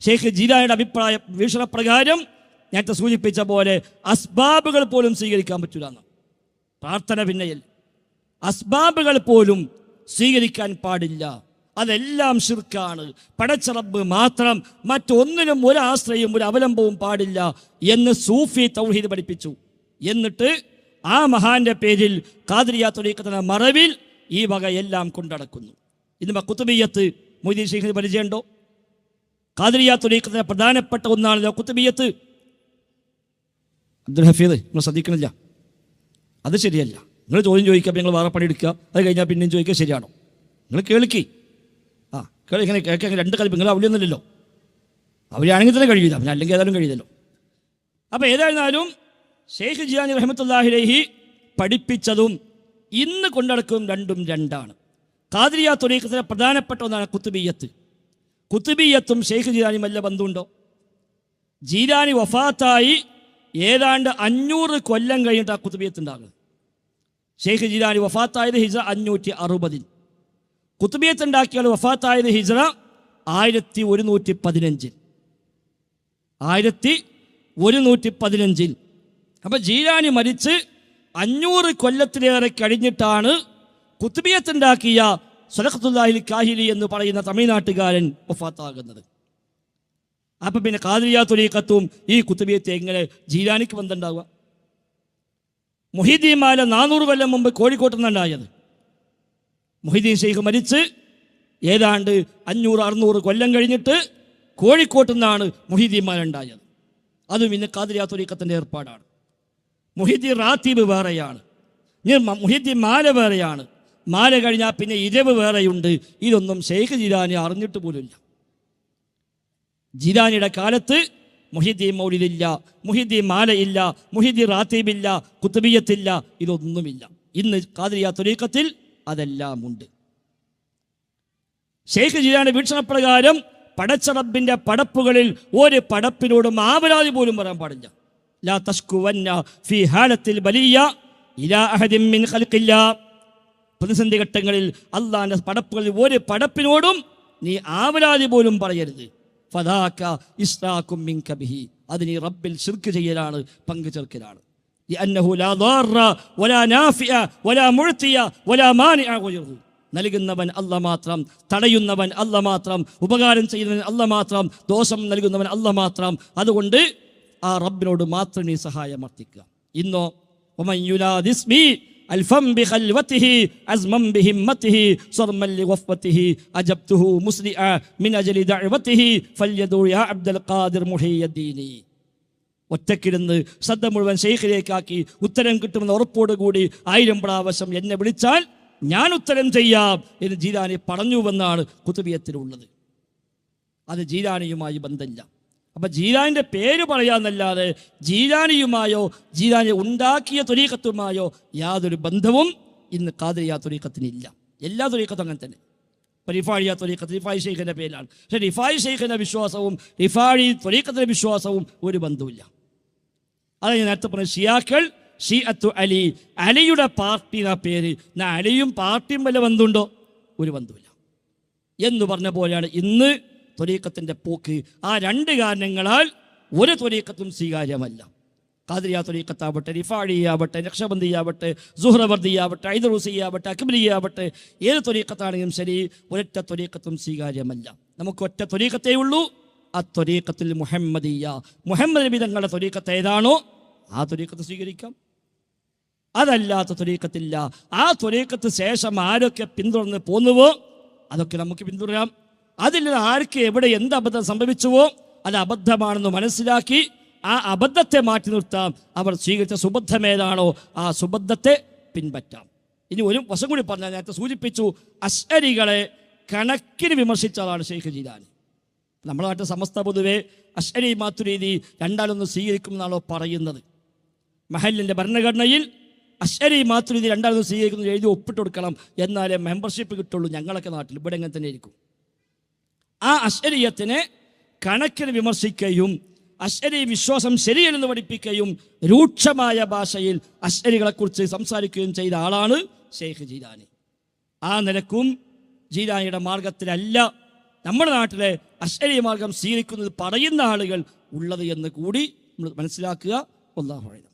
ഷെയ്ഖ് ജീരായുടെ അഭിപ്രായ വീക്ഷണപ്രകാരം നേരത്തെ സൂചിപ്പിച്ച പോലെ അസ്ബാബുകൾ പോലും സ്വീകരിക്കാൻ പറ്റില്ല എന്ന് പ്രാർത്ഥന പിന്നയിൽ അസ്ബാബുകൾ പോലും സ്വീകരിക്കാൻ പാടില്ല. അതെല്ലാം ശിർക്കാണ്. പടച്ചറബ് മാത്രം മറ്റൊന്നിനും ഒരു ആശ്രയവും ഒരു അവലംബവും പാടില്ല എന്ന് സൂഫി തൗഹീദ് പഠിപ്പിച്ചു. എന്നിട്ട് ആ മഹാന്റെ പേരിൽ കാതിരിയ തൊലീക്കത്തിന്റെ മറവിൽ ഈ വക എല്ലാം കൊണ്ടടക്കുന്നു. ഇന്ന് കുത്തുബിയത്ത് മൊയ്തീൻ ഷെയ്ഖിന് പരിചയമുണ്ടോ? കാതിരിയ തൊലീക്കത്തിന്റെ പ്രധാനപ്പെട്ട ഒന്നാണ് കുത്തുബിയത്ത് അബ്ദുൽ ഹഫീദ് നിങ്ങൾ ശ്രദ്ധിക്കണില്ല. അത് ശരിയല്ല. നിങ്ങൾ ചോദ്യം ചോദിക്കുക നിങ്ങൾ വേറെ പണിയെടുക്കുക അത് കഴിഞ്ഞാൽ പിന്നെയും ചോദിക്കുക ശരിയാണോ? നിങ്ങൾ കേൾക്കി. ആ കേൾ ഇങ്ങനെ കേൾക്കാൻ രണ്ട് കൽപ്പ്. നിങ്ങൾ അവിടെയൊന്നുമില്ലല്ലോ അവരാണെങ്കിൽ തന്നെ കഴിയില്ല. പിന്നെ അല്ലെങ്കിൽ ഏതായാലും കഴിയില്ലല്ലോ. അപ്പോൾ ഏതായിരുന്നാലും ഷെയ്ഖ് ജിയാനി റഹമത്തുല്ലാഹിലേഹി പഠിപ്പിച്ചതും ഇന്ന് കൊണ്ടടക്കും രണ്ടും രണ്ടാണ്. കാതിരിയ തൊലീക്കത്തിലെ പ്രധാനപ്പെട്ട ഒന്നാണ് കുത്തുബീയത്ത് കുത്തുബീയത്തും ഷെയ്ഖ് ജീരാനി വല്ല ബന്ധമുണ്ടോ? ജീരാനി വഫാത്തായി ഏതാണ്ട് അഞ്ഞൂറ് കൊല്ലം കഴിഞ്ഞിട്ട് ആ കുത്തുബിയത്ത് ഉണ്ടാകുന്നത്. ഷെയ്ഖ് ജീരാനി വഫാത്തായത് ഹിജ അഞ്ഞൂറ്റി അറുപതിൽ കുത്തുബിയത്ത് ഉണ്ടാക്കിയാൽ വഫാത്തായത് ഹിജറ ആയിരത്തി ഒരുന്നൂറ്റി പതിനഞ്ചിൽ ആയിരത്തി ഒരുന്നൂറ്റി പതിനഞ്ചിൽ അപ്പം ജീരാനി മരിച്ച് അഞ്ഞൂറ് കൊല്ലത്തിലേറെ കഴിഞ്ഞിട്ടാണ് കുത്തുബിയത്ത് ഉണ്ടാക്കിയ സുലഖത്തുല്ലാഹിൽ കാഹിലി എന്ന് പറയുന്ന തമിഴ്നാട്ടുകാരൻ ഒഫാത്താകുന്നത് അപ്പൊ പിന്നെ കാതിരിയ തൊലീക്കത്തും ഈ കുത്തുബിയത്തെ എങ്ങനെ ജീലാനിക്ക് ബന്ധമുണ്ടാവുക മൊഹീദ്ദീൻ മാല നാനൂറ് കൊല്ലം മുമ്പ് കോഴിക്കോട്ട് നിന്നുണ്ടായത് മൊഹീദ്ദീൻ ഷെയ്ഖ് മരിച്ച് ഏതാണ്ട് അഞ്ഞൂറ് അറുന്നൂറ് കൊല്ലം കഴിഞ്ഞിട്ട് കോഴിക്കോട്ട് നിന്നാണ് മൊഹീദ്ദീൻ മാല ഉണ്ടായത്. അതും ഇന്ന് കാതിരിയ തൊലീക്കത്തിന്റെ ഏർപ്പാടാണ്. മൊഹീദ്ദീൻ റാത്തീബ് വേറെയാണ്. മൊഹീദ്ദീൻ മാല വേറെയാണ്. മാല കഴിഞ്ഞാൽ പിന്നെ ഇരവ് വേറെയുണ്ട്. ഇതൊന്നും ഷെയ്ഖ് ജിരാനി അറിഞ്ഞിട്ട് പോലുമില്ല. ജിലാനിയുടെ കാലത്ത് മുഹിദ്ദീൻ മൗലിദില്ല മുഹിദ്ദീൻ മാലയില്ല മുഹിദ്ദീൻ റാത്തീബില്ല കുത്തുബിയത്തില്ല ഇതൊന്നുമില്ല. ഇന്ന് കാതിരിയ തുലീക്കത്തിൽ അതെല്ലാം ഉണ്ട് ഷെയ്ഖ് ജിലാന്റെ വീക്ഷണപ്രകാരം പടച്ചറബിന്റെ പടപ്പുകളിൽ ഒരു പടപ്പിനോടും ആവരാതി പോലും പറയാൻ പാടില്ല. ലാ തസ്കുവന്ന ഫി ഹാലത്തിൽ ബലിയ ഇലാ അഹദിൻ മിൻ ഖൽഖില്ല. പ്രതിസന്ധി ഘട്ടങ്ങളിൽ അള്ളാന്റെ പടപ്പുകളിൽ ഒരു പടപ്പിനോടും നീ ആവലാതി പോലും പറയരുത് ഫദാക്ക ഇസ്രാക്കും മിൻ കബിഹി അത് നീ റബ്ബിൽ ശിർക്ക് ചെയ്യലാണ് പങ്കു ചേർക്കലാണ് لأنه لا ضار ولا نافع ولا معطي ولا مانع غيره നൽകുന്നവൻ അല്ല മാത്രം തടയുന്നവൻ അല്ല മാത്രം ഉപകാരം ചെയ്യുന്നവൻ അല്ല മാത്രം ദോഷം നൽകുന്നവൻ അല്ല മാത്രം അതുകൊണ്ട് ആ റബ്ബിനോട് മാത്രം നീ സഹായം അർത്ഥിക്കുക ഇന്നോ അൽഫം ബി ഖൽവതിഹി അസ്മം ബി ഹിമ്മതിഹി സർമൻ ലി വഫ്വതിഹി അജബ്തുഹു മുസ്ലിഅ മിൻ അജ്ലി ദഅവതിഹി ഫൽയദു യാ അബ്ദുൽ ഖാദിർ മുഹിയദ്ദീനി ഒറ്റക്കിരുന്ന് ശ്രദ്ധ മുഴുവൻ ശൈഖിലേക്കാക്കി ഉത്തരം കിട്ടുമെന്ന ഉറപ്പോടുകൂടി ആയിരം പ്രാവശ്യം എന്നെ വിളിച്ചാൽ ഞാൻ ഉത്തരം ചെയ്യാം എന്ന് ജീരാനി പറഞ്ഞുവെന്നാണ് കുതുബിയത്തിലുള്ളത്. അത് ജീരാനിയുമായി ബന്ധമില്ല. അപ്പൊ ജീലാനിന്റെ പേര് പറയാന്നല്ലാതെ ജീലാനിയുമായോ ജീലാനി ഉണ്ടാക്കിയ തുരീക്കത്തുമായോ യാതൊരു ബന്ധവും ഇന്ന് കാതിരിയ തുരീക്കത്തിനില്ല എല്ലാ തുരീക്കത്തും അങ്ങനെ തന്നെ. ഇപ്പം റിഫാഴിയ തുരീക്കത്ത് റിഫായി ഷെയ്ഖിന്റെ പേരിലാണ്. പക്ഷെ റിഫായി ഷെയ്ഖിന്റെ വിശ്വാസവും റിഫാഴി തുരീക്കത്തിന്റെ വിശ്വാസവും ഒരു ബന്ധവുമില്ല. അത് ഞാൻ നേരത്തെ പറഞ്ഞ ഷിയാക്കൾ ഷി അത്തു അലി അലിയുടെ പാർട്ടി എന്ന പേര് എന്നാ അലിയും പാർട്ടിയും വല്ല ബന്ധമുണ്ടോ? ഒരു ബന്ധമില്ല എന്ന് പറഞ്ഞ പോലെയാണ് ഇന്ന് ത്വരീക്കത്തിന്റെ പോക്ക്. ആ രണ്ട് കാരണങ്ങളാൽ ഒരു ത്വരീക്കത്തും സ്വീകാര്യമല്ല. കാതിരിയ ത്വരീക്കത്താവട്ടെ റിഫാഴിയാവട്ടെ നക്ഷബന്ദിയാവട്ടെ സുഹ്രവർദിയാവട്ടെ ഐദറൂസിയാവട്ടെ അക്ബലിയാവട്ടെ ഏത് ത്വരീക്കത്താണെങ്കിലും ശരി ഒരൊറ്റ ത്വരീക്കത്തും സ്വീകാര്യമല്ല. നമുക്ക് ഒറ്റ ത്വരീക്കത്തേ ഉള്ളൂ. ആ ത്വരീക്കത്തിൽ മുഹമ്മദിയ മുഹമ്മദ് നബി തങ്ങളുടെ ത്വരീക്കത്ത് ഏതാണോ ആ ത്വരീക്കത്ത് സ്വീകരിക്കാം. അതല്ലാത്ത ത്വരീക്കത്തില്ല. ആ ത്വരീക്കത്ത് ശേഷം ആരൊക്കെ പിന്തുടർന്ന് പോന്നുവോ അതൊക്കെ നമുക്ക് പിന്തുടരാം. അതിൽ ആർക്ക് എവിടെ എന്ത് അബദ്ധം സംഭവിച്ചുവോ അത് അബദ്ധമാണെന്ന് മനസ്സിലാക്കി ആ അബദ്ധത്തെ മാറ്റി നിർത്താം. അവർ സ്വീകരിച്ച സുബദ്ധമേതാണോ ആ സുബദ്ധത്തെ പിൻപറ്റാം. ഇനി ഒരു വശം കൂടി പറഞ്ഞാൽ നേരത്തെ സൂചിപ്പിച്ചു അശ്വരികളെ കണക്കിന് വിമർശിച്ച ആളാണ് ഷെയ്ഖ് ജീലാനി. നമ്മുടെ നാട്ടിൽ സമസ്ത പൊതുവെ അശ്വരി മാത്തുരീതി രണ്ടാളൊന്ന് സ്വീകരിക്കും എന്നാണോ പറയുന്നത്. മഹലിന്റെ ഭരണഘടനയിൽ അശ്വരി മാത്രീതി രണ്ടാമത് സ്വീകരിക്കുന്നത് എഴുതി ഒപ്പിട്ട് കൊടുക്കണം എന്നാലേ മെമ്പർഷിപ്പ് കിട്ടുള്ളൂ ഞങ്ങളൊക്കെ നാട്ടിൽ. ഇവിടെ എങ്ങനെ തന്നെ ഇരിക്കും? ആ അശ്വരീയത്തിനെ കണക്കിന് വിമർശിക്കുകയും അശ്വരി വിശ്വാസം ശരിയല്ലെന്ന് പഠിപ്പിക്കുകയും രൂക്ഷമായ ഭാഷയിൽ അശ്വരികളെക്കുറിച്ച് സംസാരിക്കുകയും ചെയ്ത ആളാണ് ഷെയ്ഖ് ജീരാനി ആ നിലക്കും ജീരാനിയുടെ മാർഗത്തിലല്ല നമ്മുടെ നാട്ടിലെ അശ്വരി മാർഗം സ്വീകരിക്കുന്നത് പറയുന്ന ആളുകൾ ഉള്ളത് എന്ന് കൂടി നമ്മൾ മനസ്സിലാക്കുക. ഒന്നാഹുഴ